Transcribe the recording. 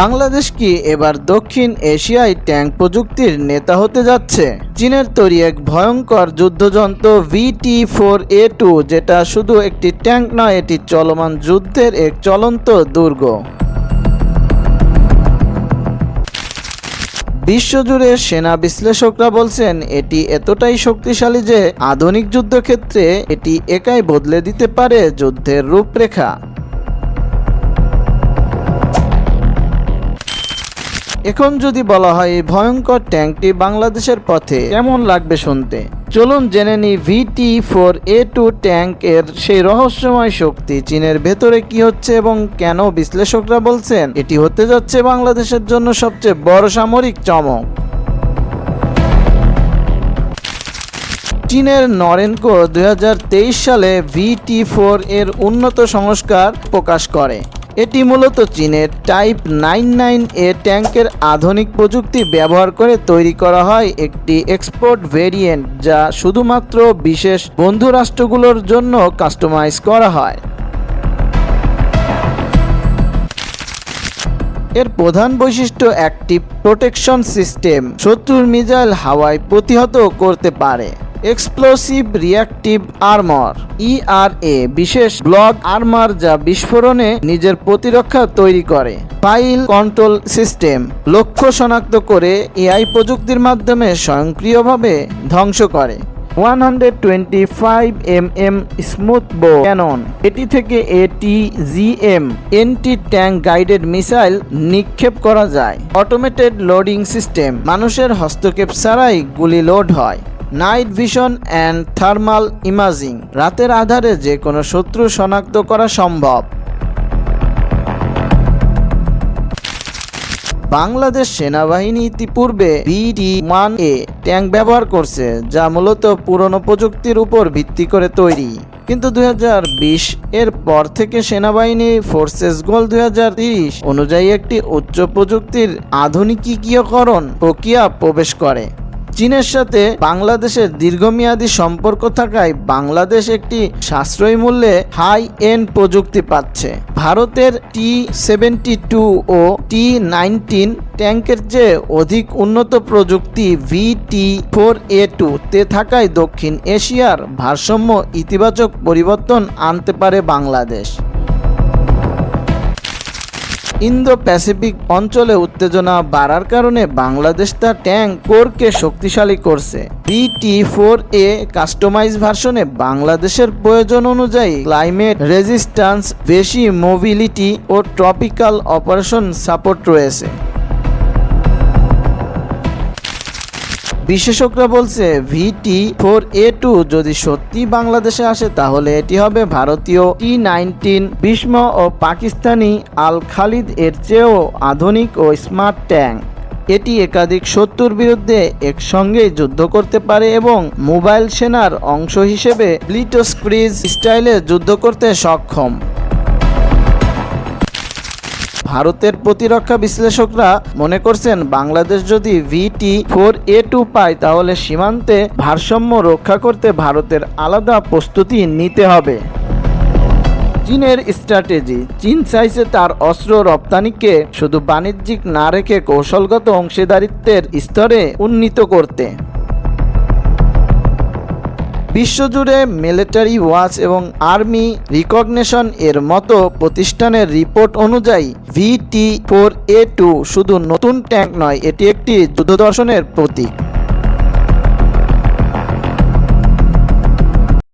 বাংলাদেশ কি এবার দক্ষিণ এশিয়ায় ট্যাঙ্ক প্রযুক্তির নেতা হতে যাচ্ছে? চীনের তৈরি এক ভয়ঙ্কর যুদ্ধযন্ত্র ভিটি ফোর এ টু, যেটা শুধু একটি ট্যাঙ্ক নয়, এটি চলমান যুদ্ধের এক চলন্ত দুর্গ। বিশ্বজুড়ে সেনা বিশ্লেষকরা বলছেন, এটি এতটাই শক্তিশালী যে আধুনিক যুদ্ধক্ষেত্রে এটি একাই বদলে দিতে পারে যুদ্ধের রূপরেখা। এখন যদি বলা হয় এই ভয়ঙ্কর ট্যাঙ্কটি বাংলাদেশের পথে কেমন লাগবে শুনতে? চলুন জেনে নি VT four A two tank এর সেই রহস্যময় শক্তি, চীনের ভেতরে কি হচ্ছে এবং কেন বিশ্লেষকরা বলছেন এটি হতে যাচ্ছে বাংলাদেশের জন্য সবচেয়ে বড় সামরিক চমক। চীনের নরেনকো দুই হাজার তেইশ সালে ভিটি ফোর এর উন্নত সংস্কার প্রকাশ করে। এটি মূলত চীনের টাইপ নাইন নাইন এ ট্যাঙ্কের আধুনিক প্রযুক্তি ব্যবহার করে তৈরি করা হয় একটি এক্সপোর্ট ভেরিয়েন্ট যা শুধুমাত্র বিশেষ বন্ধু রাষ্ট্রগুলোর জন্য কাস্টমাইজ করা হয়। এর প্রধান বৈশিষ্ট্য একটি প্রোটেকশন সিস্টেম। শত্রুর মিসাইল হাওয়ায় প্রতিহত করতে পারে। এক্সপ্লোসিভ রিয়াক্টিভ আর্মর ইআরএ বিশেষ ব্লক আর্মার যা বিস্ফোরণে নিজের প্রতিরক্ষা তৈরি করে। ফাইল কন্ট্রোল সিস্টেম, লক্ষ্য শনাক্ত করে এআই প্রযুক্তির মাধ্যমে স্বয়ংক্রিয়ভাবে ধ্বংস করে। One hundred twenty five M M smooth bore cannon, এটি থেকে AT GM anti tank guided missile নিক্ষেপ করা যায়। অটোমেটেড লোডিং সিস্টেম, মানুষের হস্তক্ষেপ ছাড়াই গুলি লোড হয়। Night vision and thermal imaging, রাতের আধারে যে কোনো শত্রু শনাক্ত করা সম্ভব। বাংলাদেশ সেনাবাহিনী ইতিপূর্বে বিডি ওয়ান এ ট্যাঙ্ক ব্যবহার করছে, যা মূলত পুরনো প্রযুক্তির উপর ভিত্তি করে তৈরি। কিন্তু দু হাজার বিশ এর পর থেকে সেনাবাহিনী ফোর্সেস গোল দুই অনুযায়ী একটি উচ্চ প্রযুক্তির আধুনিকীকরণ প্রক্রিয়া প্রবেশ করে। চীনের সাথে বাংলাদেশের দীর্ঘমেয়াদী সম্পর্ক থাকায় বাংলাদেশ একটি সাশ্রয়ী মূল্যে হাই এন্ড প্রযুক্তি পাচ্ছে। ভারতের টি সেভেন্টি টু ও টি নাইনটিন ট্যাঙ্কের চেয়ে অধিক উন্নত প্রযুক্তি ভিটি ফোর এ টু তে থাকায় দক্ষিণ এশিয়ার ভারসাম্য ইতিবাচক পরিবর্তন আনতে পারে বাংলাদেশ। ইন্দো প্যাসিফিক অঞ্চলে উত্তেজনা বাড়ার কারণে বাংলাদেশ তার ট্যাঙ্ক কোরকে শক্তিশালী করছে। বিটি ফোর এ কাস্টমাইজ ভার্সনে বাংলাদেশের প্রয়োজন অনুযায়ী ক্লাইমেট রেজিস্ট্যান্স বেশি মোবিলিটি ও ট্রপিক্যাল অপারেশন সাপোর্ট রয়েছে। বিশেষজ্ঞরা বলছে ভিটি ফোর এ টু যদি সত্যি বাংলাদেশে আসে, তাহলে এটি হবে ভারতীয় টি নাইনটিন ভীষ্ম ও পাকিস্তানি আল খালিদ এর চেয়েও আধুনিক ও স্মার্ট ট্যাঙ্ক। এটি একাধিক শত্রুর বিরুদ্ধে একসঙ্গে যুদ্ধ করতে পারে এবং মোবাইল সেনার অংশ হিসেবে ব্লিটোস্ক্রিজ স্টাইলে যুদ্ধ করতে সক্ষম। ভারতের প্রতিরক্ষা বিশ্লেষকরা মনে করছেন বাংলাদেশ যদি ভিটি ফোর এ টু পায় তাহলে সীমান্তে ভারসাম্য রক্ষা করতে ভারতের আলাদা প্রস্তুতি নিতে হবে। চীনের স্ট্র্যাটেজি, চীন চাইছে তার অস্ত্র রপ্তানিকে শুধু বাণিজ্যিক না রেখে কৌশলগত অংশীদারিত্বের স্তরে উন্নীত করতে। বিশ্বজুড়ে মিলিটারি ওয়াচ এবং আর্মি রিকগনেশন এর মতো প্রতিষ্ঠানের রিপোর্ট অনুযায়ী ভিটি ফোর এ টু শুধু নতুন ট্যাঙ্ক নয়, এটি একটি যুদ্ধ দর্শনের প্রতীক।